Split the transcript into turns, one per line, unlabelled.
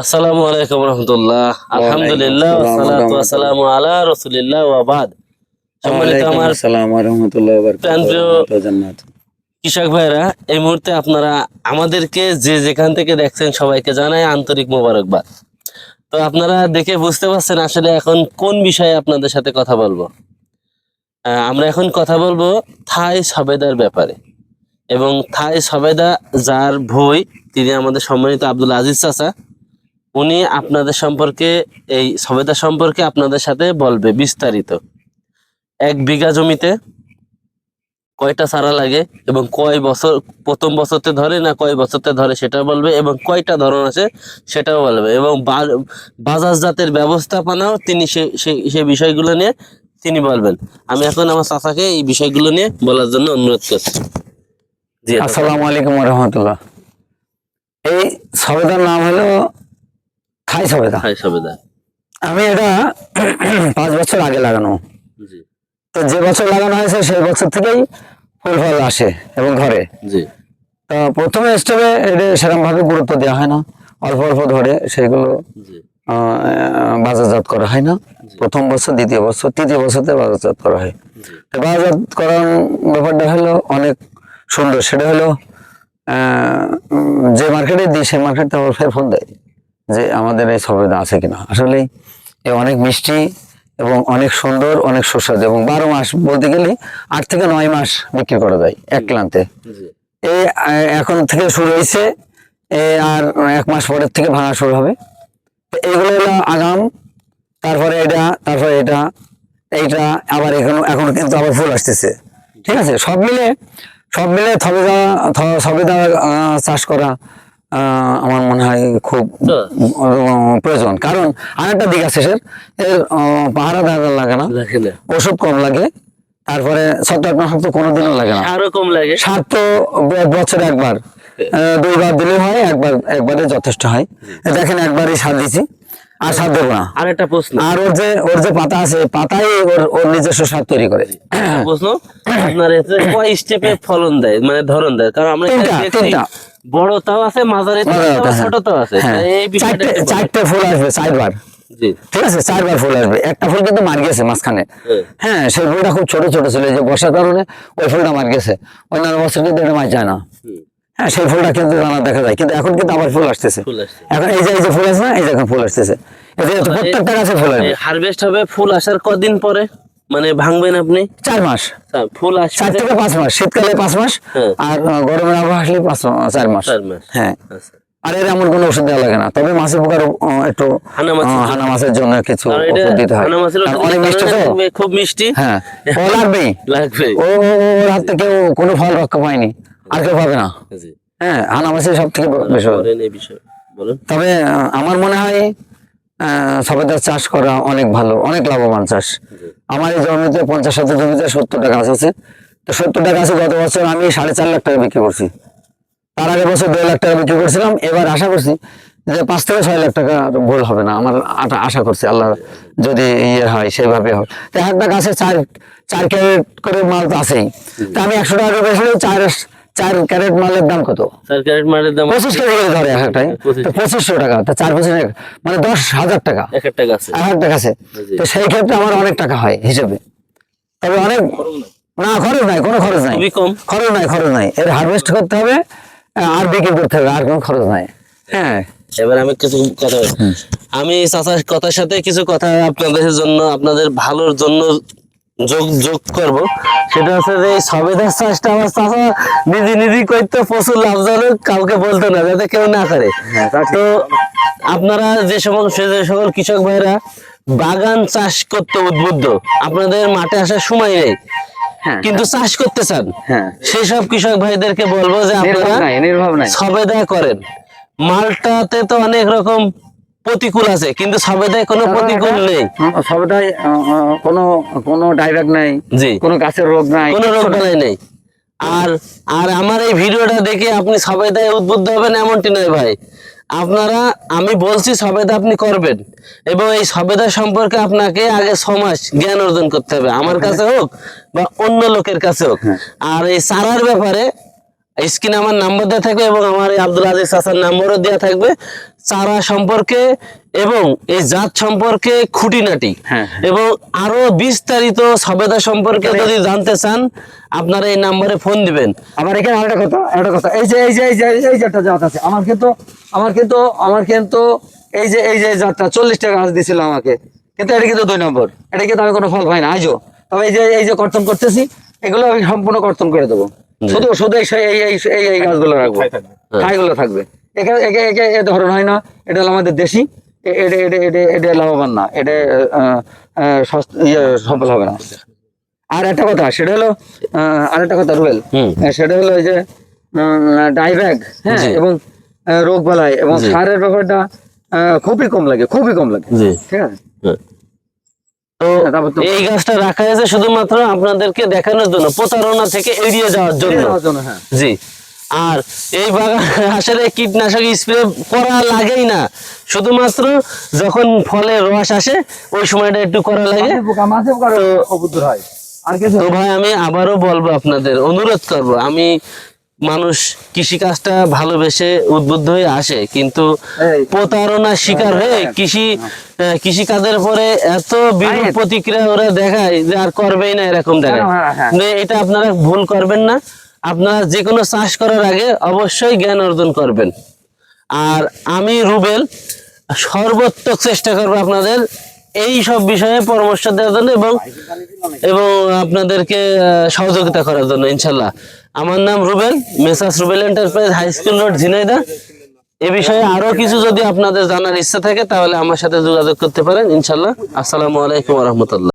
আসসালামু আলাইকুম রহমতুল্লাহ। আলহামদুলিল্লাহ
আসসালাম
আলা রাসূলিল্লাহ ওয়া বাদ। সম্মানিত আমার কৃষক ভাইরা এই মুহূর্তে আপনারা আমাদেরকে যে যেখান থেকে দেখছেন সবাইকে জানাই আন্তরিক মোবারকবাদ। তো আপনারা দেখে বুঝতে পারছেন আসলে এখন কোন বিষয়ে আপনাদের সাথে কথা বলব। আমরা এখন কথা বলব থাই সবেদার ব্যাপারে। এবং থাই সবেদা যার ভই তিনি আমাদের সম্মানিত আব্দুল আজিজ চাচা উনি আপনাদের সম্পর্কে, এই সবেদা সম্পর্কে আপনাদের সাথে বলবে বিস্তারিত। এক বিঘা জমিতে কয়টা চারা লাগে এবং কয় বছর, প্রথম বছরতে ধরে না কয় বছরতে ধরে সেটা বলবে এবং কয়টা ধরন আছে সেটাও বলবে এবং বা- বাজাজ জাতের ব্যবস্থাপনাও তিনি সে- বিষয়গুলো নিয়ে তিনি বলবেন। আমি এখন আমার চাচাকে এই বিষয়গুলো নিয়ে বলার জন্য অনুরোধ করছি। জি
আসসালামু আলাইকুম রহমতুল্লাহ। এই সবেদার নাম হলো থাই সবেদা
হাই সবেদা
আমি এটা পাঁচ বছর আগে লাগানো।
জি।
তো যে বছর লাগানো হয়েছে সেই বছর থেকেই ফুল ফল আসে এবং ধরে।
জি।
তো প্রথমে স্টেপে এটা সেরকম ভাবে গুরুত্ব দেওয়া হয় না। অল্প অল্প ধরে সেগুলো বাজারজাত করা হয় না। প্রথম বছর দ্বিতীয় বছর তৃতীয় বছরতে বাজারজাত করা হয়। বাজারজাত করার ব্যাপারটা হলো অনেক সুন্দর। সেটা হলো যে মার্কেটে দিই সেই মার্কেট আবার ফের ফোন দেয়। যে আমাদের এই সবেদা আছে কিনা। আসলে এ অনেক মিষ্টি এবং অনেক সুন্দর অনেক সুস্বাদু এবং বারো মাস বলতে গেলে আট থেকে নয় মাস বিক্রি করা যায় এক ক্লান্তে। এই এখন থেকে শুরু হয়েছে আর এক মাস পরের থেকে ভাঙা শুরু হবে। তো এইগুলো হলো আগাম তারপরে এটা তারপরে এটা এইটা আবার এখন এখন কিন্তু আবার ফুল আসতেছে। ঠিক আছে? সব মিলে সব মিলে থবেদা থ- সবেদা আহ, চাষ করা আমার মনে হয় খুব প্রয়োজন। কারণ আরেকটা দিক আছে স্যার এর পাহারা দেওয়া লাগে না ওষুধ কম লাগে তারপরে ছত্রাকনাশক তো কোনোদিনও লাগে না।
আরও কম লাগে।
সার তো বছরে একবার দুইবার দিলে হয় একবার একবারে যথেষ্ট হয়। দেখেন একবারই সার দিছি আর সার দেবো না।
আর একটা প্রশ্ন।
আর ওর যে ওর যে পাতা আছে পাতাই ওর ওর নিজস্ব সার তৈরি করে।
প্রশ্ন। আপনার কয় স্টেপে ফলন দেয় মানে ধরন দেয়? কারণ আমরা
তিনটা।
বড় তাও আছে মাঝারি তাও আছে,
হ্যাঁ।
ছোট তাও আছে। এই বিষয়টা
চারটে ফুল আসবে চারবার। ঠিক আছে? চারবার ফুল আসবে। একটা ফুল কিন্তু মার গেছে মাঝখানে।
হ্যাঁ।
হ্যাঁ সেই ফুলটা খুব ছোট ছোট ছিল যে বর্ষার কারণে ওই ফুলটা মার গেছে। অন্যান্য বছর কিন্তু এটা মার যায় না। হ্যাঁ সেই ফুলটা কিন্তু দানা দেখা যায়। কিন্তু এখন কিন্তু আবার ফুল আসতেছে। এখন এই যে এই যে ফুল আছে না এই যে এখন ফুল আসতেছে। এই প্রত্যেকটা গাছে ফুল আসবে।
হারভেস্ট হবে ফুল আসার কদিন পরে? মানে ভাঙবেন আপনি?
চার মাস।
আচ্ছা, ফুল আসবে।
চার থেকে পাঁচ মাস। শীতকালে পাঁচ মাস
হ্যাঁ।
আর গরমের আবহাওয়া আসলে পাঁচ চার মাস।
চার মাস।
হ্যাঁ।
আচ্ছা।
আর এর এমন কোনো ওষুধ দেওয়া লাগে না। তবে মাছের পোকার একটু
হানা মাছের জন্য।
কিছু ওষুধ দিতে হয়। অনেক মিষ্টি তো?
খুব মিষ্টি।
হ্যাঁ। ও লাগবেই
লাগবে।
ও ওর হাত থেকে কেউ কোনো ফল রক্ষা পায়নি। আর কেউ পাবে না। হ্যাঁ হানা মাছের সব থেকে
বিষয়ে বলুন।
তবে আমার মনে হয় আহ, সবেদার চাষ করা অনেক ভালো অনেক লাভবান চাষ। আমার এই জমিতে পঞ্চাশ হাজার জমিতে সত্তরটা গাছ আছে তো সত্তরটা গাছে গত বছর আমি সাড়ে চার লাখ টাকা বিক্রি করছি। তার আগের বছর দেড় লাখ টাকা বিক্রি করছিলাম, এবার আশা করছি যে পাঁচ থেকে ছয় লাখ টাকা ভুল হবে না, আমার আটা আশা করছি আল্লাহ যদি ইয়ে হয়, সেভাবে হয়। তো একটা গাছে চার চার ক্যারেট করে মাল তো আছেই। তা আমি একশো টাকা বেশি চার চার ক্যারেট মালের দাম কত?
চার ক্যারেট মারের দাম
পঁচিশ কেজি ধরে এক একটাই পঁচিশশো টাকা তা চার পঁচিশ মানে দশ হাজার টাকা।
এক
টাকা আছে। তো সেই ক্ষেত্রে আমার অনেক টাকা হয় হিসেবে। তবে অনেক না খরচ নাই কোনো খরচ নাই।
কম।
খরচ নাই খরচ নাই। এর হারভেস্ট করতে হবে আর বিক্রি করতে হবে আর কোনো খরচ নাই। হ্যাঁ।
এবার আমি কিছু কথা আমি চাচার কথার সাথে কিছু কথা আপনাদের জন্য আপনাদের ভালোর জন্য যোগ যোগ করব। সেটা হচ্ছে যে সবেদার চাষটা আমার চাষা নিজে নিজেই করতে প্রচুর লাভজনক কাউকে বলতে না যাতে কেউ না করে। তো আপনারা যে সকল সে যে সকল কৃষক ভাইরা বাগান চাষ করতে উদ্বুদ্ধ আপনাদের মাঠে আসার সময় নেই
হ্যাঁ।
কিন্তু চাষ করতে চান
হ্যাঁ।
সেই সব কৃষক ভাইদেরকে বলব যে আপনারা সবেদা করেন। মালটাতে তো অনেক রকম প্রতিকূল আছে কিন্তু সবেদায় কোনো প্রতিকূল নেই।
সবটাই কোনো কোনো ডাইরেক্ট নাই
জি।
কোনো গাছের রোগ নাই
কোনো রোগ নেই আর আর আমার এই ভিডিওটা দেখে আপনি সবেদায় উদ্বুদ্ধ হবেন এমনটি নয় ভাই। আপনারা আমি বলছি সবেদা আপনি করবেন এবং এই সবেদা সম্পর্কে আপনাকে আগে সমাজ জ্ঞান অর্জন করতে হবে আমার কাছে হোক বা অন্য লোকের কাছে হোক। আর এই চারার ব্যাপারে স্ক্রিনে আমার নাম্বার দেওয়া থাকবে এবং আমার এই আব্দুল আজিজ চাচার নাম্বারও দেওয়া থাকবে। চারা সম্পর্কে এবং এই জাত সম্পর্কে খুঁটিনাটি।
হ্যাঁ।
এবং আরও বিস্তারিত সবেদা সম্পর্কে যদি জানতে চান আপনারা এই নাম্বারে ফোন দিবেন।
আমার এখানে আরেকটা কথা একটা কথা। এই যে এই যে এই যে এই একটা জাত আছে আমার কিন্তু আমার কিন্তু আমার কিন্তু এই যে এই যে জাতটা চল্লিশ টাকা গাছ দিছিল আমাকে। কিন্তু এটা কিন্তু দুই নম্বর। এটা কিন্তু আমি কোনো ফল পাই না। আজও তবে এই যে এই যে কর্তন করতেছি এগুলো আমি সম্পূর্ণ কর্তন করে দেবো। শুধু শুধু এই এই এই গাছগুলো রাখব। ঠাইগুলো থাকবে। এখানে একে একে এ ধরন হয় না। এটা হলো আমাদের দেশি। এটা এটা এটা এটা লাভবান না। এটা আহ, আহ, ইয়ে, সফল হবে না। আর একটা কথা সেটা হলো আহ, আর একটা কথা রুয়েল
হুম।
সেটা হলো এই যে ডাইব্যাগ হ্যাঁ এবং রোগ বালাই এবং সারের ব্যাপারটা আহ, খুবই কম লাগে খুবই কম লাগে। ঠিক আছে?
হ্যাঁ। তো এই গাছটা রাখা হয়েছে শুধুমাত্র আপনাদেরকে দেখানোর জন্য প্রতারণা থেকে এড়িয়ে যাওয়ার জন্য।
হ্যাঁ।
জি। আর এই বাগান আসলে কীটনাশক স্প্রে করা লাগেই না। শুধুমাত্র যখন ফলের রস আসে ওই সময়টা একটু করা লাগে।
হয়।
তো ভাই আমি আবারও বলব আপনাদের অনুরোধ করব। আমি মানুষ কৃষি কাজটা ভালোবেসে উদ্বুদ্ধ হয়ে আসে কিন্তু। প্রতারণার শিকার হয়ে কৃষি কৃষি কাজের পরে এত বিরূপ প্রতিক্রিয়া ওরা দেখায় যে আর করবেই না এরকম দেখায়।
হ্যাঁ, হ্যাঁ।
মানে এটা আপনারা ভুল করবেন না। আপনারা যে কোনো চাষ করার আগে অবশ্যই জ্ঞান অর্জন করবেন। আর আমি রুবেল সর্বোত্তক চেষ্টা করব আপনাদের এই সব বিষয়ে পরামর্শ দেওয়ার জন্য এবং এবং আপনাদেরকে সহযোগিতা করার জন্য ইনশাল্লাহ আমার নাম Rubel, messrs Rubel enterprise, high school road Jhenaidah এ বিষয়ে আরও কিছু যদি আপনাদের জানার ইচ্ছা থাকে, তাহলে আমার সাথে যোগাযোগ করতে পারেন ইনশাল্লাহ আসসালামু আলাইকুম রহমতুল্লাহ।